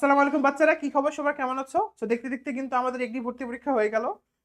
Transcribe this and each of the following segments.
আসসালামু আলাইকুম বাচ্চারা, কি খবর? সবার কেমন আছো? তো দেখতে দেখতে কিন্তু আমাদের এগ্রি ভর্তি পরীক্ষা হয়ে গেল।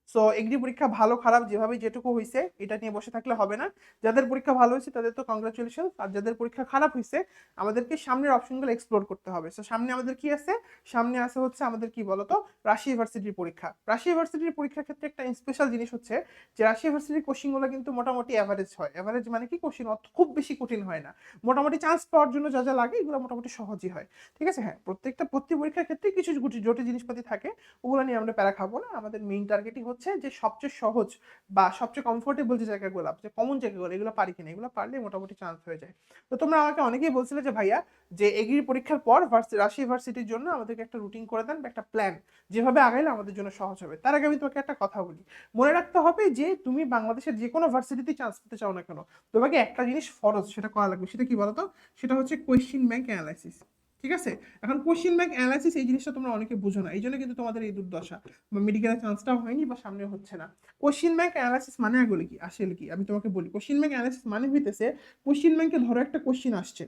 সো এগ্রি পরীক্ষা ভালো, খারাপ যেভাবে যেটুকু হয়েছে এটা নিয়ে বসে থাকলে হবে না। যাদের পরীক্ষা ভালো হয়েছে তাদের তো কংগ্রাচুলেশন আর যাদের পরীক্ষা খারাপ হয়েছে আমাদেরকে সামনের অপশনগুলো এক্সপ্লোর করতে হবে। সো সামনে আমাদের কি আছে? সামনে আছে হচ্ছে আমাদের কি বলতো? রাশি ইউনিভার্সিটির পরীক্ষা। রাশি ইউনিভার্সিটির পরীক্ষার ক্ষেত্রে একটা স্পেশাল জিনিস হচ্ছে যে রাশি ইউনিভার্সিটির কোশ্চিনগুলো কিন্তু মোটামুটি অ্যাভারেজ হয়। অ্যাভারেজ মানে কি? কোশ্চিন খুব বেশি কঠিন হয় না। মোটামুটি চান্স পাওয়ার জন্য যা যা লাগে, এগুলো মোটামুটি সহজই হয়। ঠিক আছে? হ্যাঁ প্রত্যেকটা প্রতি পরীক্ষার ক্ষেত্রে কিছু জটিল জিনিসপাতি থাকে। ওগুলো নিয়ে আমরা প্যারা খাব না। আমাদের মেইন টার্গেটই হচ্ছে যে সবচেয়ে সহজ বা সবচেয়ে কমফোর্টেবল যে জায়গাগুলো যে কমন জায়গাগুলো, এগুলো পারি কিনা, এগুলো পারলে মোটামুটি চান্স হয়ে যায়। তো তোমরা আমাকে অনেকেই বলছিলে যে, ভাইয়া, যে এগ্রি পরীক্ষার পর রাশি ইউনিভার্সিটির জন্য আমাদেরকে একটা রুটিন করে দেন বা একটা প্ল্যান যেভাবে আগাইলে আমাদের জন্য সহজ হবে। তার আগে আমি তোমাকে একটা কথা বলি। মনে রাখতে হবে যে, তুমি বাংলাদেশের যে কোনো ভার্সিটিতে চান্স পেতে চাও না কেন, তোমাকে একটা জিনিস ফরজ সেটা করা লাগবে। সেটা কি বলতো? সেটা হচ্ছে কোয়েশ্চিন ব্যাংক অ্যানালাইসিস ঠিক আছে? এখন কোশ্চিন ব্যাংক অ্যানালাইসিস এই জিনিসটা তোমরা অনেকে বুঝো না এই জন্য কিন্তু তোমাদের এই দুর্দশা বা মেডিকেলের চান্সটা হয়নি বা সামনে হচ্ছে না। কোশ্চিন ব্যাংক অ্যানালাইসিস মানে এগুলো কি? আসলে কি? আমি তোমাকে বলি কোশ্চিন ব্যাংক অ্যানালাইসিস মানে হইতেছে কোশ্চিন ব্যাংকে ধরো একটা কোশ্চিন আসছে।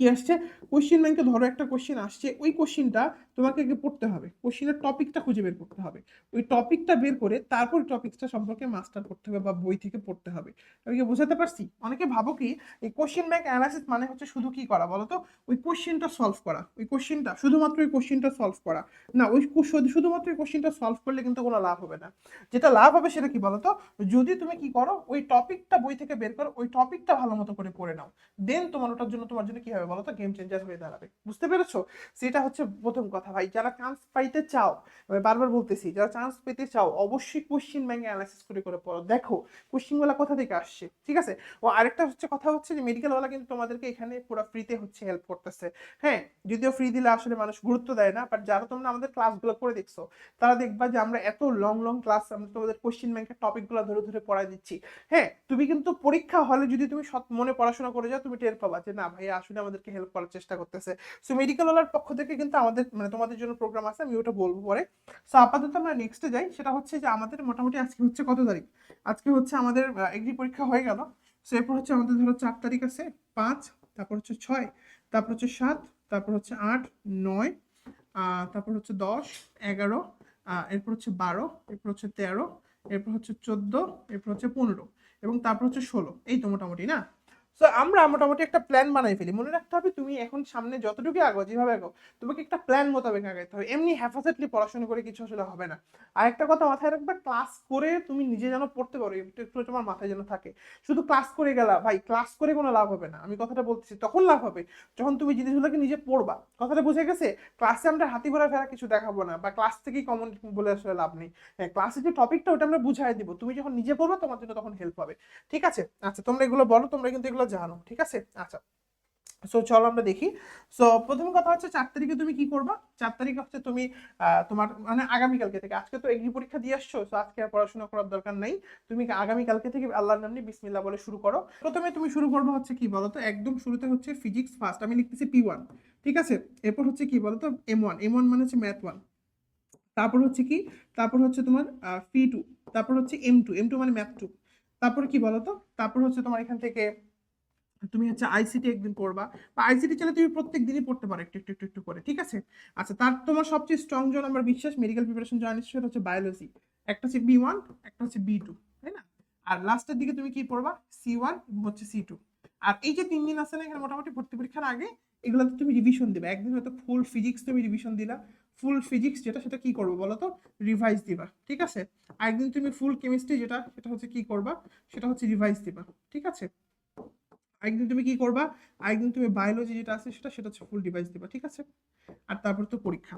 কি আসছে? কোশ্চিন ব্যাংকে ধরো একটা কোশ্চিন আসছে, ওই কোশ্চিনটা তোমাকে আগে পড়তে হবে। কোশ্চিনের টপিকটা খুঁজে বের করতে হবে। ওই টপিকটা বের করে তারপর টপিকটা সম্পর্কে মাস্টার করতে হবে বা বই থেকে পড়তে হবে। আমি কি বোঝাতে পারছি? অনেকে ভাবো কি, এই কোশ্চিন ব্যাংক অ্যানালাইসিস মানে হচ্ছে শুধু কি করা বলো তো? ওই কোশ্চিনটা সলভ করা। ওই কোশ্চিনটা শুধুমাত্র ওই কোশ্চিনটা সলভ করা। না, ওই শুধুমাত্র ওই কোশ্চিনটা সলভ করলে কিন্তু কোনো লাভ হবে না। যেটা লাভ হবে সেটা কি বলো তো? যদি তুমি কি করো, ওই টপিকটা বই থেকে বের করো, ওই টপিকটা ভালো মতো করে পড়ে নাও। দেন তোমার ওটার জন্য তোমার জন্য কি হবে বলো তো? গেম চেঞ্জার হয়ে দাঁড়াবে। বুঝতে পেরেছ? সেটা হচ্ছে প্রথম কথা। ভাই যারা চান্স পাইতে চাও আমি বারবার বলতেছি, যারা চান্স পেতে চাও, অবশ্যই কোশ্চিন ব্যাংক অ্যানালাইসিস করে করে পড়ো। দেখো কোশ্চিনগুলো কোথা থেকে আসছে? ঠিক আছে? ও আরেকটা হচ্ছে কথা হচ্ছে যে মেডিকেলওয়ালা কিন্তু তোমাদেরকে এখানে পুরো ফ্রিতে হচ্ছে হেল্প করতেছে। হ্যাঁ যদিও ফ্রি দিলে আসলে মানুষ গুরুত্ব দেয় না বাট যারা তোমরা আমাদের ক্লাসগুলো করে দেখছ, তারা দেখবা যে, আমরা এত লং লং ক্লাস আমরা তোমাদের কোশ্চিন ব্যাংকের টপিকগুলো ধরে ধরে পড়াই দিচ্ছি। হ্যাঁ তুমি কিন্তু পরীক্ষা হলে যদি তুমি সৎ মনে পড়াশোনা করে যাও, তুমি টের পাবা যে, না ভাই আসলে আমাদেরকে হেল্প করার চেষ্টা করতেছে। সো মেডিকেলওয়ালার পক্ষ থেকে কিন্তু আমাদের মানে তোমাদের জন্য প্রোগ্রাম আছে, আমি ওটা বলব পরে। সো আপাতত আমরা নেক্সটে যাই। সেটা হচ্ছে যে আমাদের মোটামুটি আজকে হচ্ছে কত তারিখ? আজকে হচ্ছে আমাদের এগ্রি পরীক্ষা হয়ে গেল। সো এরপর হচ্ছে আমাদের ধরো চার তারিখ আছে, পাঁচ, তারপর হচ্ছে ছয়, তারপর হচ্ছে সাত, তারপর হচ্ছে আট, নয় তারপর হচ্ছে দশ, এগারো এরপর হচ্ছে বারো, এরপর হচ্ছে তেরো, এরপর হচ্ছে চোদ্দ, এরপর হচ্ছে পনেরো এবং তারপর হচ্ছে ষোলো। এই তো মোটামুটি, না? সো আমরা মোটামুটি একটা প্ল্যান বানাই ফেলি। মনে রাখতে হবে তুমি এখন সামনে যতটুকু আগো যেভাবে আগো তোমাকে একটা প্ল্যান মোতাবেক আগাইতে হবে। এমনি হ্যাফাজেটলি পড়াশোনা করে কিছু আসলে হবে না। আর একটা কথা মাথায় রাখবে ক্লাস করে তুমি নিজে যেন পড়তে পারো, একটু একটু তোমার মাথায় যেন থাকে। শুধু ক্লাস করে গেলা, ভাই ক্লাস করে কোনো লাভ হবে না। আমি কথাটা বলতেছি, তখন লাভ হবে। যখন তুমি জিনিসগুলোকে নিজে পড়বা, কথাটা বুঝে গেছে? ক্লাসে আমরা হাতি ঘোরা ফেরা কিছু দেখাবো না, বা ক্লাস থেকেই কমন বলে আসলে লাভ নেই। হ্যাঁ ক্লাসে যে টপিকটা ওটা আমরা বুঝাই দিব। তুমি যখন নিজে পড়বা, তোমার জন্য তখন হেল্প হবে। ঠিক আছে? আচ্ছা তোমরা এগুলো বলো, তোমরা কিন্তু এগুলো জানো ঠিক আছে? আচ্ছা। সো চলো আমরা দেখি। সো প্রথম কথা হচ্ছে চার তারিখে তুমি কি করবা? চার তারিখে হচ্ছে তুমি তোমার মানে আগামীকালকে থেকে। আজকে তো এগ্রি পরীক্ষা দিয়ে আসছো তো আজকে আর পড়াশোনা করার দরকার নাই। তুমি আগামীকালকে থেকে আল্লাহর নাম নিয়ে বিসমিল্লাহ বলে শুরু করো। প্রথমে তুমি শুরু করবে হচ্ছে কি বলো তো একদম শুরুতে হচ্ছে ফিজিক্স ফার্স্ট আমি লিখতেছি পি ওয়ান ঠিক আছে? এরপর হচ্ছে কি বলো তো এম ওয়ান এম ওয়ান মানে হচ্ছে ম্যাথ ওয়ান তারপর হচ্ছে কি? তারপর হচ্ছে তোমার ফি টু তারপর হচ্ছে এম টু এম টু মানে ম্যাথ টু তারপর কি বলো তো তারপর হচ্ছে তোমার এখান থেকে তুমি হচ্ছে আইসিটি একদিন পড়বা, বা আইসিটি চাইলে তুমি প্রত্যেক দিনই পড়তে পারো একটু একটু একটু একটু করে, ঠিক আছে? আচ্ছা তার তোমার সবচেয়ে স্ট্রং জন আমার বিশ্বাস মেডিকেল প্রিপারেশন জয়েন সেটা হচ্ছে বায়োলজি একটা হচ্ছে বি ওয়ান একটা হচ্ছে বি টু তাই না? আর লাস্টের দিকে তুমি কি পড়বা? সি ওয়ান হচ্ছে সি টু আর এই যে তিন দিন আছে না এখানে মোটামুটি ভর্তি পরীক্ষার আগে, এগুলোতে তুমি রিভিশন দিবা, একদিন হয়তো ফুল ফিজিক্স তুমি রিভিশন দিলা ফুল ফিজিক্স যেটা সেটা কি করব বলো তো? রিভাইজ দিবা, ঠিক আছে? আর একদিন তুমি ফুল কেমিস্ট্রি যেটা, সেটা হচ্ছে কি করবা? সেটা হচ্ছে রিভাইজ দিবা, ঠিক আছে? একদিন তুমি কি করবা? একদিন তুমি বায়োলজি যেটা আছে সেটা সেটা হচ্ছে ফুল ডিভাইস দিবা, ঠিক আছে? আর তারপর তো পরীক্ষা।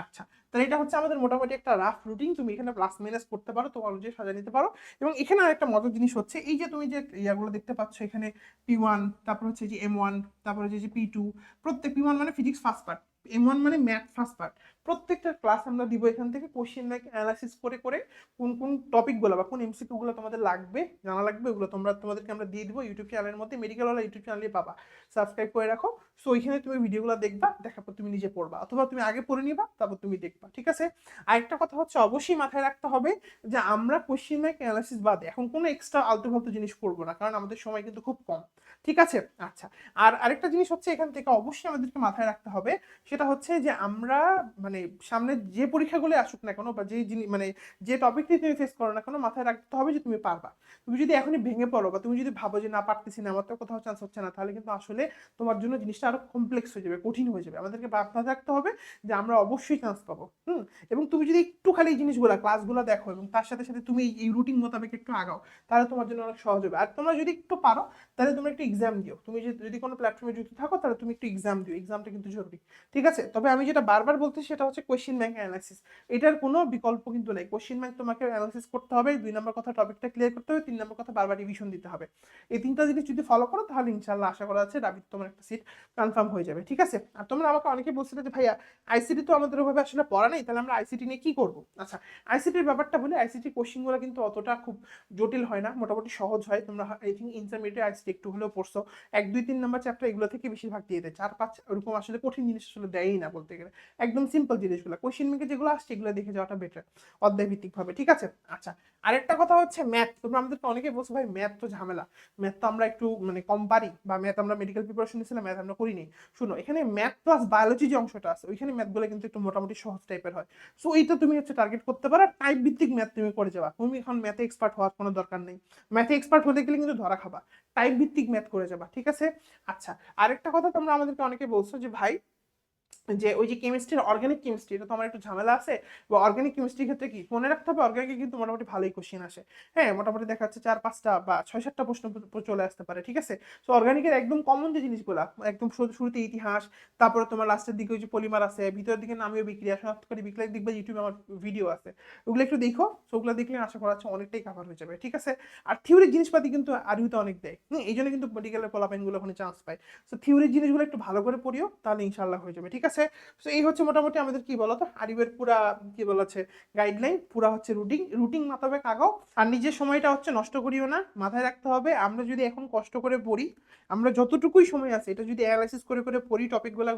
আচ্ছা তাহলে এটা হচ্ছে আমাদের মোটামুটি একটা রাফ রুটিন তুমি এখানে প্লাস মাইনাস করতে পারো, তোমার অনুযায়ী সাজা নিতে পারো। এবং এখানে আরেকটা মজার জিনিস হচ্ছে, এই যে তুমি যে ইয়াগুলো দেখতে পাচ্ছ, এখানে পি ওয়ান তারপর হচ্ছে যে এম ওয়ান তারপর হচ্ছে যে পি টু প্রত্যেক পি ওয়ান মানে physics first part M one মানে ম্যাথ ফার্স্ট পার্ট প্রত্যেকটা ক্লাস আমরা দিব এখান থেকে কোশ্চেন ব্যাংক অ্যানালাইসিস করে করে কোন কোন টপিকগুলো বা কোন এমসিকিউ গুলো তোমাদের লাগবে, জানা লাগবে, ওগুলো তোমরা, তোমাদেরকে আমরা দিয়ে দিব। ইউটিউব চ্যানেলের মধ্যে মেডিকেল ওয়ালা ইউটিউব চ্যানেলে পাবা। সাবস্ক্রাইব করে রাখো। সো ওইখানে তুমি ভিডিওগুলো দেখবা, দেখার পর তুমি নিজে পড়বা। অথবা তুমি আগে পড়ে নিবা, তারপর তুমি দেখবা, ঠিক আছে? আরেকটা কথা হচ্ছে, অবশ্যই মাথায় রাখতে হবে যে আমরা কোশ্চেন ব্যাংক অ্যানালাইসিস বাদে এখন কোনো এক্সট্রা আলতু ফালতু জিনিস করব না, কারণ আমাদের সময় কিন্তু খুব কম, ঠিক আছে? আচ্ছা আর আরেকটা জিনিস হচ্ছে এখান থেকে অবশ্যই আমাদেরকে মাথায় রাখতে হবে, সেটা হচ্ছে যে আমরা মানে সামনে যে পরীক্ষাগুলো আসুক না কেন বা যে জিনিস মানে যে টপিকটি তুমি ফেস করো না কেন মাথায় রাখতে হবে যে তুমি পারবা। তুমি যদি এখনই ভেঙে পড়ো বা তুমি যদি ভাবো যে না পারতেছি না, আমার তো কোথাও চান্স হচ্ছে না, তাহলে কিন্তু আসলে তোমার জন্য জিনিসটা আরও কমপ্লেক্স হয়ে যাবে, কঠিন হয়ে যাবে। আমাদেরকে মাথায় রাখতে হবে যে আমরা অবশ্যই চান্স পাবো, হুম? এবং তুমি যদি একটু খালি এই জিনিসগুলো ক্লাসগুলো দেখো এবং তার সাথে সাথে তুমি এই রুটিন মোতাবেক একটু আগাও, তাহলে তোমার জন্য অনেক সহজ হবে। আর তোমরা যদি একটু পারো, তাহলে তুমি একটু এক্সাম দিও। তুমি যদি কোনো প্ল্যাটফর্মে যুক্ত থাকো, তাহলে তুমি একটু এক্সাম দিও। এক্সামটা কিন্তু জরুরি, ঠিক আছে? তবে আমি যেটা বারবার বলতে সেটা হচ্ছে কোয়েশ্চেন ব্যাংক অ্যানালাইসিস এটার কোনো বিকল্প কিন্তু নেই। কোয়েশ্চেন ব্যাংক তোমাকে অ্যানালাইসিস করতে হবে, দুই নম্বর কথা টপিকটা ক্লিয়ার করতে হবে, তিন নম্বর কথা বারবার রিভিশন দিতে হবে। এই তিনটা জিনিস যদি ফলো করো, তাহলে ইনশাল্লাহ আশা করা যাচ্ছে রাবিত তোমার একটা সিট কনফার্ম হয়ে যাবে, ঠিক আছে? আর তোমরা আমাকে অনেকে বলছিলে যে, ভাইয়া আইসিটি তো আমাদের ওভাবে আসলে পড়া নেই, তাহলে আমরা আইসিটি নিয়ে কি করব? আচ্ছা আইসিটির ব্যাপারটা বলে আইসিটি কোশ্চিনগুলো কিন্তু অতটা খুব জটিল হয় না, মোটামুটি সহজ হয়। তোমরা আই থিঙ্ক ইন্টারমিডিয়েট আইসিটি একটু হলেও পড়ছো। এক, দুই, তিন নম্বর চ্যাপ্টার এগুলো থেকে বেশিরভাগ দিয়ে দেয়। চার, পাঁচ, ওরকম আসলে কঠিন জিনিস আসলে দেয়ই না বলতে গেলে। একদম সিম্পল জিনিসগুলো কোশ্চেন মিকে যেগুলো আসছে, এগুলো দেখে যাওয়াটা বেটার অধ্যায় ভিত্তিক ভাবে ঠিক আছে? আচ্ছা আরেকটা কথা হচ্ছে ম্যাথ তোমরা আমাদেরকে অনেকে বলছো, ভাই ম্যাথ তো ঝামেলা ম্যাথ তো আমরা একটু মানে কম পারি, বা ম্যাথ আমরা মেডিকেল প্রিপারেশন নিয়েছিলাম ম্যাথ আমরা করিনি। শুনো, এখানে ম্যাথ প্লাস বায়োলজি যে অংশটা আছে, ওইখানে ম্যাথগুলো কিন্তু একটু মোটামুটি সহজ টাইপের হয়। সো এইটা তুমি হচ্ছে টার্গেট করতে পারো টাইপ ভিত্তিক ম্যাথ তুমি করে যাবা। তুমি এখন ম্যাথে এক্সপার্ট হওয়ার কোনো দরকার নেই। ম্যাথে এক্সপার্ট হতে গেলে কিন্তু ধরা খাবা। টাইপ ভিত্তিক ম্যাথ করে যাবা, ঠিক আছে? আচ্ছা আরেকটা কথা তোমরা আমাদেরকে অনেকে বলছো যে, ভাই যে ওই যে কেমিস্ট্রির অর্গানিক কেমিস্ট্রি এটা তো আমার একটু ঝামেলা আছে, বা অর্গানিক কেমিস্ট্রির ক্ষেত্রে কি? মনে রাখতে হবে অর্গানিকে কিন্তু মোটামুটি ভালোই কোশ্চেন আসে। হ্যাঁ মোটামুটি দেখা যাচ্ছে চার, পাঁচটা বা ছয়, সাতটা প্রশ্ন চলে আসতে পারে, ঠিক আছে? তো অর্গানিকের একদম কমন যে জিনিসগুলো, একদম শুরু- শুরুতে ইতিহাস, তারপরে তোমার লাস্টের দিকে ওই যে পলিমার আছে, ভিতরের দিকে নামীয় বিক্রিয়া, শনাক্তকারী বিক্রিয়া দেখবে ইউটিউবে আমার ভিডিও আছে। ওগুলো একটু দেখো তো ওগুলো দেখলে আশা করা হচ্ছে অনেকটাই কাভার হয়ে যাবে, ঠিক আছে? আর থিওরির জিনিসপাতি কিন্তু আরিউতে অনেক দেয়। হুম, এই জন্য কিন্তু মেডিকেলের পোলাপাইনগুলো ওখানে চান্স পায়। তো থিওরির জিনিসগুলো একটু ভালো করে পড়িও, তাহলে ইনশাল্লাহ হয়ে যাবে, ঠিক আছে? তো এই হচ্ছে মোটামুটি আমাদের কি বলতো? আরিবের পুরা, কি বলেছে গাইডলাইন পুরা হচ্ছে রুটিন রুটিন মোতাবেক আগাও। আর নিজের সময়টা হচ্ছে নষ্ট করিও না, মাথায় রাখতে হবে। আমরা যদি এখন কষ্ট করে পড়ি, আমরা যতটুকুই সময় আছে, এটা যদি অ্যানালাইসিস করে করে পড়ি টপিকগুলো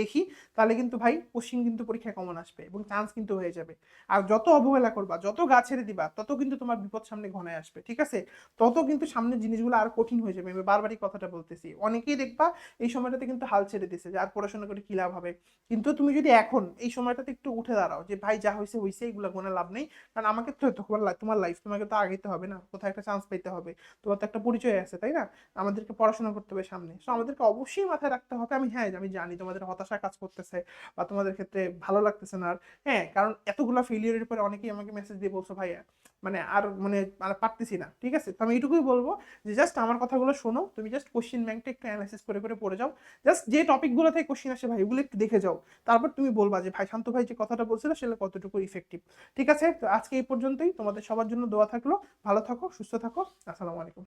দেখি, তাহলে কিন্তু ভাই কোশ্চিন কিন্তু পরীক্ষা কমন আসবে এবং চান্স কিন্তু হয়ে যাবে। আর যত অবহেলা করবা, যত গা ছেড়ে দিবা, তত কিন্তু তোমার বিপদ সামনে ঘনায় আসবে, ঠিক আছে? তত কিন্তু সামনের জিনিসগুলো আর কঠিন হয়ে যাবে। আমি বারবারই কথাটা বলতেছি। অনেকেই দেখবা এই সময়টাতে কিন্তু হাল ছেড়ে দিছে যে আর পড়াশোনা করে কি লাভ হবে? কিন্তু তুমি যদি এখন, এই সময়টাতে একটু উঠে দাঁড়াও যে, ভাই, যা হয়েছে হয়েছে এগুলো কোনো লাভ নেই। কারণ আমাকে তো তোমার তোমার লাইফ তোমাকে তো আগাইতে হবে না কোথায় একটা চান্স পেতে হবে। তোমার তো একটা পরিচয় আছে, তাই না? আমাদেরকে পড়াশোনা করতে হবে সামনে। সো আমাদেরকে অবশ্যই মাথায় রাখতে হবে। আমি হ্যাঁ আমি জানি তোমাদের হতাশা কাজ করতেছে বা তোমাদের ক্ষেত্রে ভালো লাগতেছে না আর হ্যাঁ কারণ এতগুলো ফেলিয়ারের পরে অনেকেই আমাকে মেসেজ দিয়ে বলছো, ভাইয়া মানে আর মানে পারতেছি না, ঠিক আছে? তো আমি এইটুকুই বলব যে জাস্ট আমার কথাগুলো শোনো, তুমি জাস্ট কোশ্চেন ব্যাংকটা একটু অ্যানালাইসিস করে করে পড়ে যাও। জাস্ট যে টপিকগুলো থেকে কোশ্চেন আসে ভাই ওগুলো একটু দেখে যাও। তারপর তুমি বলবা যে, ভাই, শান্ত ভাই যে কথাটা বলছিল সেটা কতটুকু ইফেক্টিভ ঠিক আছে? তো আজকে এই পর্যন্তই। তোমাদের সবার জন্য দোয়া থাকল। ভালো থাকো, সুস্থ থাকো। আসসালামু আলাইকুম।